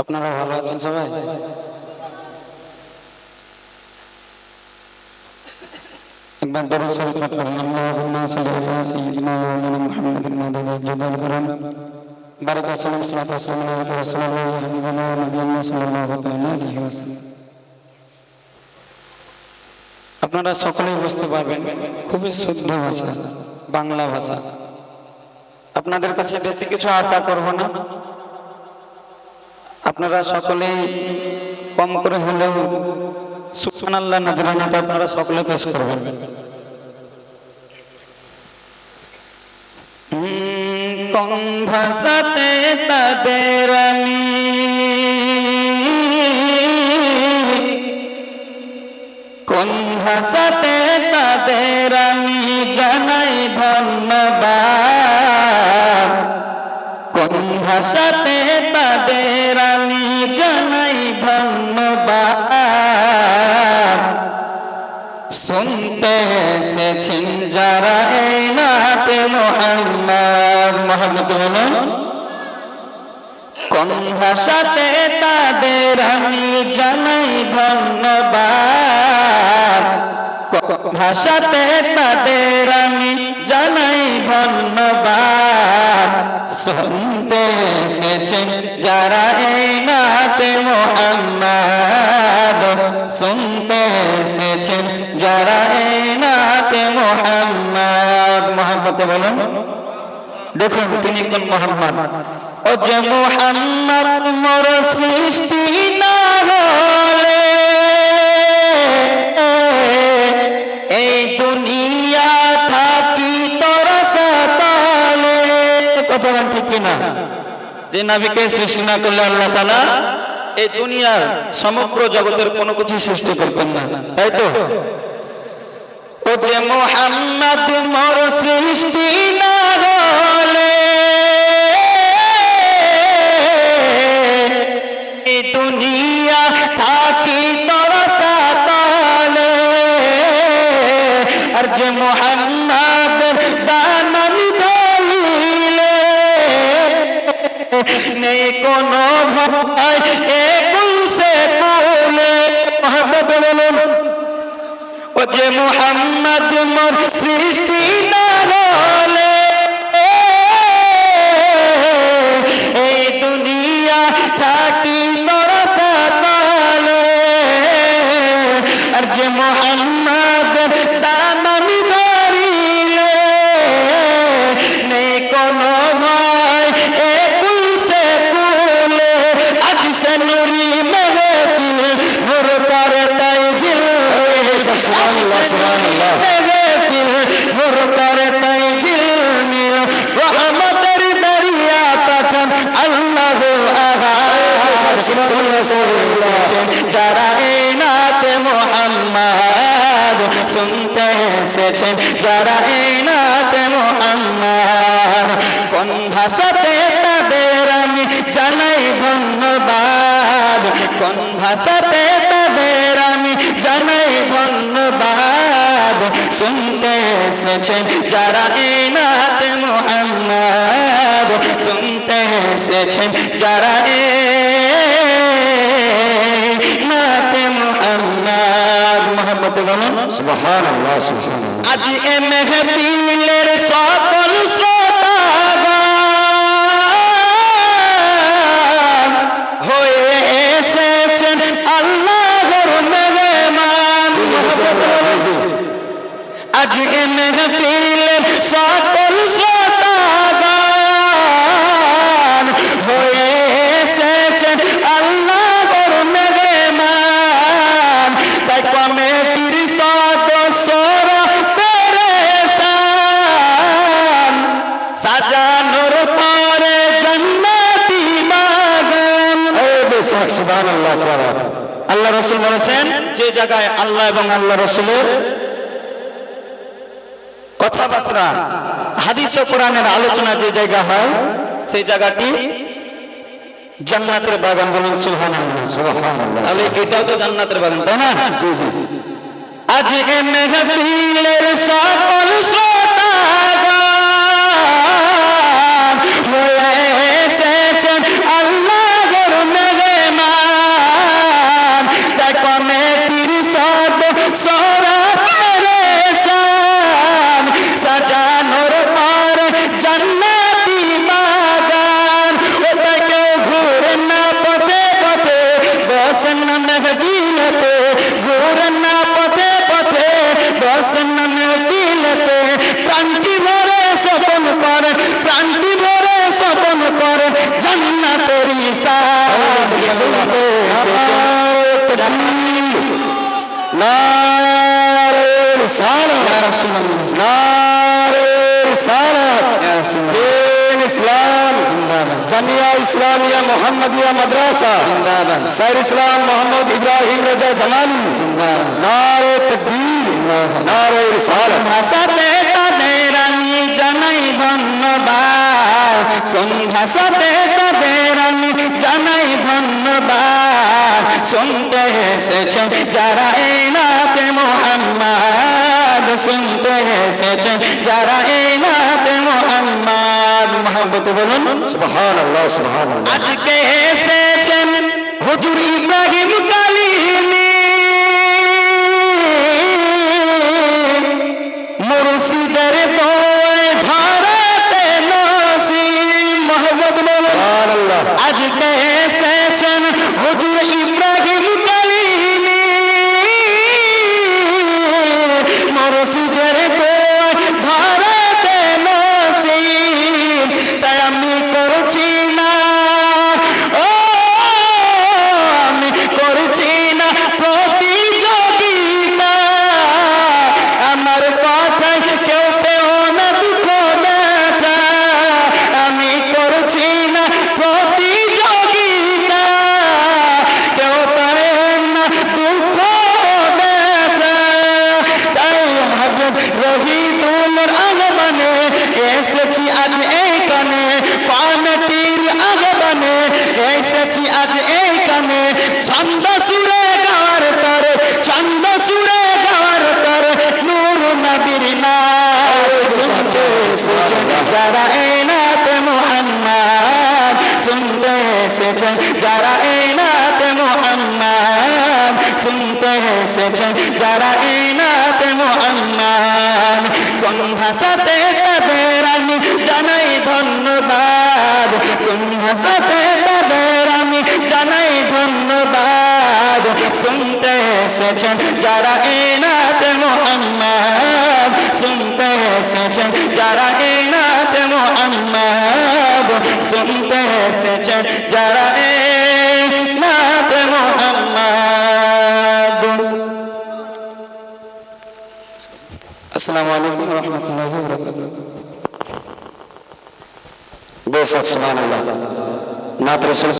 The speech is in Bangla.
আপনারা ভালো আছেন সবাই একবার দরুদ শরীফ পাঠ করুন আল্লাহুম্মা সাল্লি আলা সাইয়্যিদিনা ওয়া মাওলানা মুহাম্মাদিন মাদানী জাদাল করুন বারাকা সালাম সালাতু ওয়া সালামু আলাইকা রাসূলুল্লাহ ওয়া হাবিবানা ওয়া নাবিয়ানা সাল্লাল্লাহু তাআলা আলাইহি ওয়াসাল্লাম আপনারা সকলেই বুঝতে পারবেন খুবই শুদ্ধ ভাষা বাংলা ভাষা আপনাদের কাছে বেশি কিছু আশা করব না আপনারা সকলেই কম করে হলেও সুবহান আল্লাহ নাজরানাটা আপনারা সকলে পেশ করবেন। কম ভাষাতে তাদের আমি কোন ভাষাতে তাদের আমি জানাই ধন্যবাদ। কোন ভাষাতে তাদের আমি জানাই ধন্যবাদ। শুনতে এসেছেন যারা এই নাতে মোহাম্মদ। মোহাম্মদ বলুন। কোন ভাষাতে তাদের আমি জানাই ধন্যবাদ? ভাষাতে তাদের আমি জানাই ধন্যবাদ? শুনতে এসেছেন যারা এই নাতে মোহাম্মদ শুনতে এসেছেন, যারা এই নাতে মোহাম্মদ মোহাম্মদ বলুন। দেখুন তিনি কোন মোহাম্মদ ও যে মোহাম্মদ মোর সৃষ্টি যে নাবিকে সৃষ্টি না করলে আল্লাহ তালা এই দুনিয়ার সমগ্র জগতের কোনো কিছু সৃষ্টি করতেন না। তাই তো? ও যে মোহাম্মদ সৃষ্টি না হলে এই দুনিয়া থাকি আর যে মোহাম্মদ কোনো ও যে মোহাম্মদ মোর সৃষ্টি এই দুনিয়া থাকি তোর সাতালে আর যে মোহাম্মদ শুনতে এসেছেন যারা এই নাতে মোহাম্মদ, কোন ভাষাতে তাদের আমি জানাই ধন্যবাদ? কোন ভাষাতে তাদের আমি জানাই ধন্যবাদ? শুনতে এসেছেন যারা এই নাতে মোহাম্মদ শুনতে এসেছেন যারা এই মোহাম্মদ বলুন আজ এ মেহফিলের সকল আজ এ মেহফিলের সকল সাজানোর পরে জান্নাতি বাগান। সুবহানাল্লাহ করা আল্লাহ রসুল বলেছেন যে জায়গায় আল্লাহ এবং আল্লাহ রসুলের কথাবার্তা হাদিস ও কোরআনের আলোচনা যে জায়গা হয় সেই জায়গাটি জান্নাতের বাগান বলুন সুবহানাল্লাহ সুবহানাল্লাহ। তাহলে এটাও তো জান্নাতের বাগান তাই না? জি জি জি। আজ এ মেহফিলের সকল নারে নারে ইসলামিয়া মোহাম্মদ ইব্রাহিম রেজা জামানি নারে নারে তাদের আমি জানাই ধন্যবাদ কোন ভাষাতে তাদের আমি জানাই ধন্যবাদ। শুনতে এসেছে যারা এই নাতে মোহাম্মদ শুনতে এসেছে যারা এই নাতে মোহাম্মদ। মোহাম্মত বলুন। সুবহানাল্লাহ সুবহানাল্লাহ। আজকে এসেছেন হুজুর ইব্রাহিম যারা এই নাত মোহাম্মদ, শুনতে এসেছেন যারা এই নাত কোন ভাষাতে তাদের আমি জানাই ধন্যবাদ? কোন ভাষাতে তাদের আমি জানাই ধন্যবাদ? শুনতে এসেছেন যারা এই নাত মোহাম্মদ, শুনতে এসেছেন যারা এই নাত মোহাম্মদ। শুনতে এসেছেন যারা এই আসসালামু আলাইকুম রহমতুল্লাহি ওয়া বারাকাতুহু। বেশ সুবহানাল্লাহ নাত রাসূল